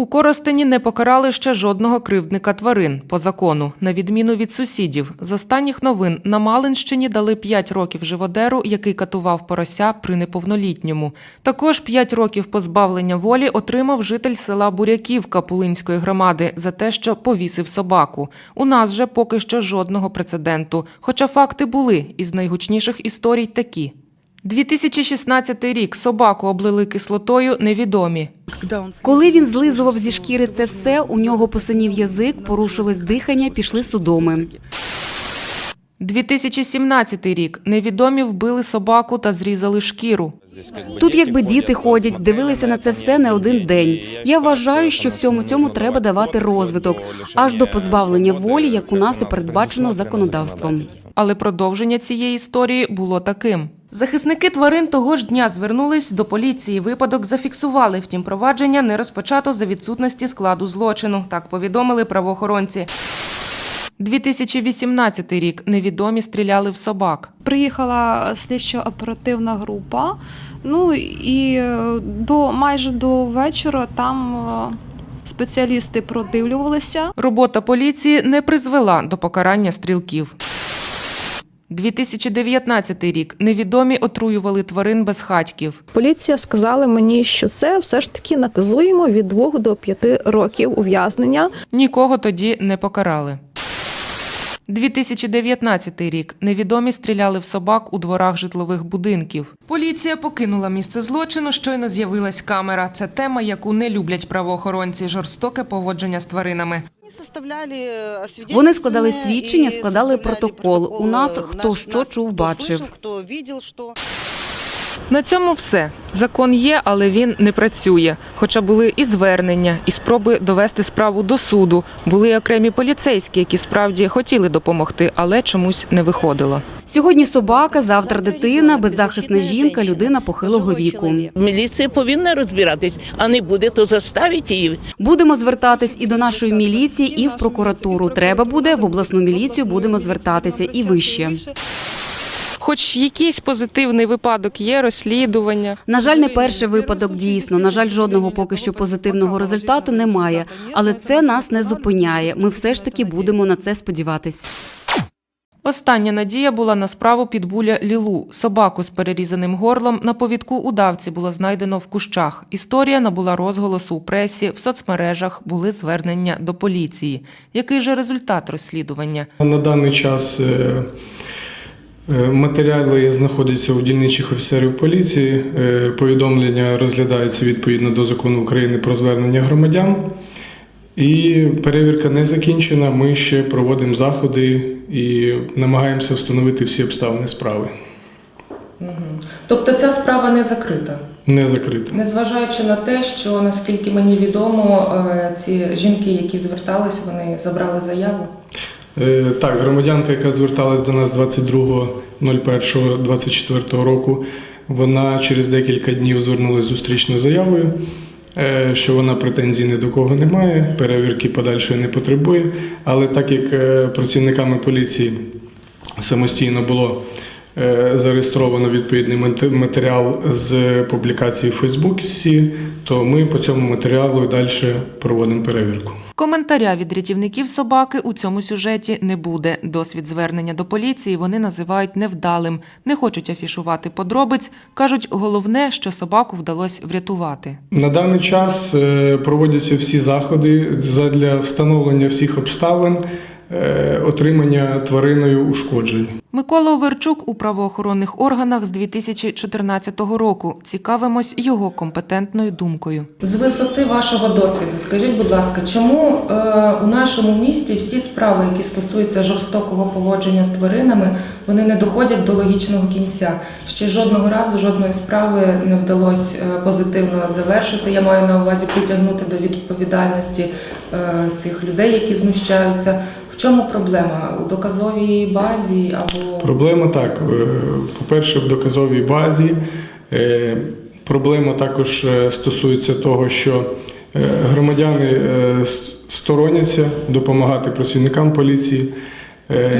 У Коростені не покарали ще жодного кривдника тварин по закону, на відміну від сусідів. З останніх новин на Малинщині дали 5 років живодеру, який катував порося при неповнолітньому. Також 5 років позбавлення волі отримав житель села Буряківка Пулинської громади за те, що повісив собаку. У нас же поки що жодного прецеденту. Хоча факти були, із найгучніших історій такі. 2016 рік собаку облили кислотою невідомі. Коли він злизував зі шкіри це все, у нього посинів язик, порушилось дихання, пішли судоми. 2017 рік. Невідомі вбили собаку та зрізали шкіру. Тут якби діти ходять, дивилися на це все не один день. Я вважаю, що всьому цьому треба давати розвиток, аж до позбавлення волі, як у нас і передбачено законодавством. Але продовження цієї історії було таким. Захисники тварин того ж дня звернулись до поліції. Випадок зафіксували, втім провадження не розпочато за відсутності складу злочину. Так повідомили правоохоронці. 2018 рік. Невідомі стріляли в собак. Приїхала слідчо-оперативна група. Ну і е, до майже до вечора там е, спеціалісти продивлювалися. Робота поліції не призвела до покарання стрілків. 2019 рік. Невідомі отруювали тварин безхатьків. Поліція сказала мені, що це все ж таки наказуємо від 2 до 5 років ув'язнення. Нікого тоді не покарали. 2019 рік. Невідомі стріляли в собак у дворах житлових будинків. Поліція покинула місце злочину. Щойно з'явилась камера. Це тема, яку не люблять правоохоронці. Жорстоке поводження з тваринами. Вони складали свідчення, складали протокол. У нас хто що чув, бачив. Хто що... На цьому все. Закон є, але він не працює. Хоча були і звернення, і спроби довести справу до суду. Були окремі поліцейські, які справді хотіли допомогти, але чомусь не виходило. Сьогодні собака, завтра дитина, беззахисна жінка, людина похилого віку. Міліція повинна розбиратись, а не буде, то заставить її. Будемо звертатись і до нашої міліції, і в прокуратуру. Треба буде в обласну міліцію. Будемо звертатися і вище. Хоч якийсь позитивний випадок є, розслідування. На жаль, не перший випадок дійсно. На жаль, жодного поки що позитивного результату немає. Але це нас не зупиняє. Ми все ж таки будемо на це сподіватись. Остання надія була на справу підбуля Лілу. Собаку з перерізаним горлом на повідку удавці було знайдено в кущах. Історія набула розголосу у пресі, в соцмережах були звернення до поліції. Який же результат розслідування? На даний час е, е, матеріали знаходяться у дільничих офіцерів поліції. Е, Повідомлення розглядається відповідно до закону України про звернення громадян. І перевірка не закінчена. Ми ще проводимо заходи і намагаємося встановити всі обставини справи. Тобто ця справа не закрита, Не закрита. незважаючи на те, що наскільки мені відомо, е, ці жінки, які звертались, вони забрали заяву. Е, Так, громадянка, яка зверталась до нас 22.01.24 року, вона через декілька днів звернулася з зустрічною заявою, що вона претензій ні до кого не має, перевірки подальшої не потребує. Але так як е, працівниками поліції самостійно було е, зареєстровано відповідний мат- матеріал з публікації в Фейсбуці, то ми по цьому матеріалу і далі проводимо перевірку. Коментаря від рятівників собаки у цьому сюжеті не буде. Досвід звернення до поліції вони називають невдалим, не хочуть афішувати подробиць. кажуть, головне, що собаку вдалося врятувати. На даний час е, проводяться всі заходи для встановлення всіх обставин е, отримання твариною ушкоджень. Микола Оверчук у правоохоронних органах з 2014 року. Цікавимось його компетентною думкою. З висоти вашого досвіду, скажіть, будь ласка, чому е, у нашому місті всі справи, які стосуються жорстокого поводження з тваринами, вони не доходять до логічного кінця? Ще жодного разу жодної справи не вдалося е, позитивно завершити. Я маю на увазі притягнути до відповідальності е, цих людей, які знущаються. В чому проблема? У доказовій базі або Проблема так: е, по-перше, в доказовій базі. Е, Проблема також е, стосується того, що громадяни стороняться допомагати працівникам поліції.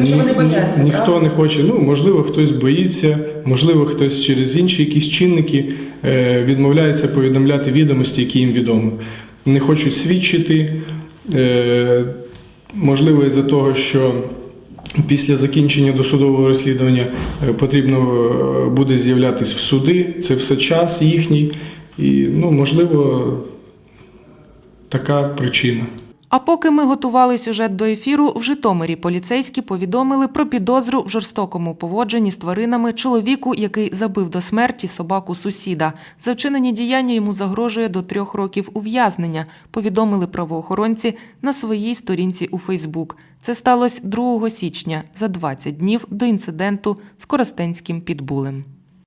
Ні- вони бояться, Ніхто правда? не хоче. Ну, можливо, хтось боїться, можливо, хтось через інші якісь чинники відмовляється повідомляти відомості, які їм відомі. не хочуть свідчити. Можливо, із-за того, що після закінчення досудового розслідування е, потрібно е, буде з'являтися в суди, це все час їхній, і ну, можливо, така причина. А поки ми готували сюжет до ефіру, в Житомирі поліцейські повідомили про підозру в жорстокому поводженні з тваринами чоловіку, який забив до смерті собаку сусіда. За вчинені діяння йому загрожує до трьох років ув'язнення. Повідомили правоохоронці на своїй сторінці у Фейсбук. Це сталося 2 січня за 20 днів до інциденту з Коростенським підбулем.